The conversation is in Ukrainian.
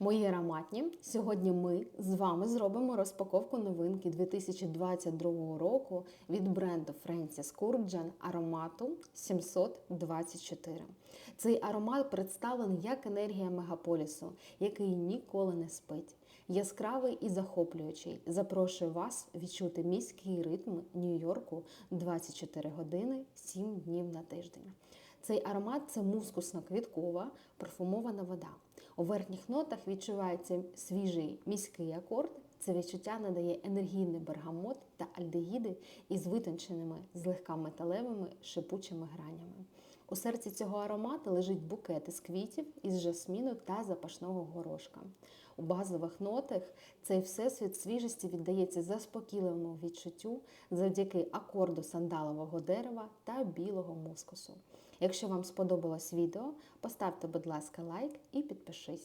Мої ароматні. Сьогодні ми з вами зробимо розпаковку новинки 2022 року від бренду Francis Kurkdjian аромату 724. Цей аромат представлений як енергія мегаполісу, який ніколи не спить. Яскравий і захоплюючий. Запрошую вас відчути міський ритм Нью-Йорку 24 години 7 днів на тиждень. Цей аромат це мускусно-квіткова парфумована вода. У верхніх нотах відчувається свіжий міський акорд. Це відчуття надає енергійний бергамот та альдегіди із витонченими злегка металевими шипучими гранями. У серці цього аромату лежить букет із квітів із жасміну та запашного горошка. У базових нотах цей всесвіт свіжості віддається заспокійливому відчуттю завдяки акорду сандалового дерева та білого мускусу. Якщо вам сподобалось відео, поставте, будь ласка, лайк і підпишись.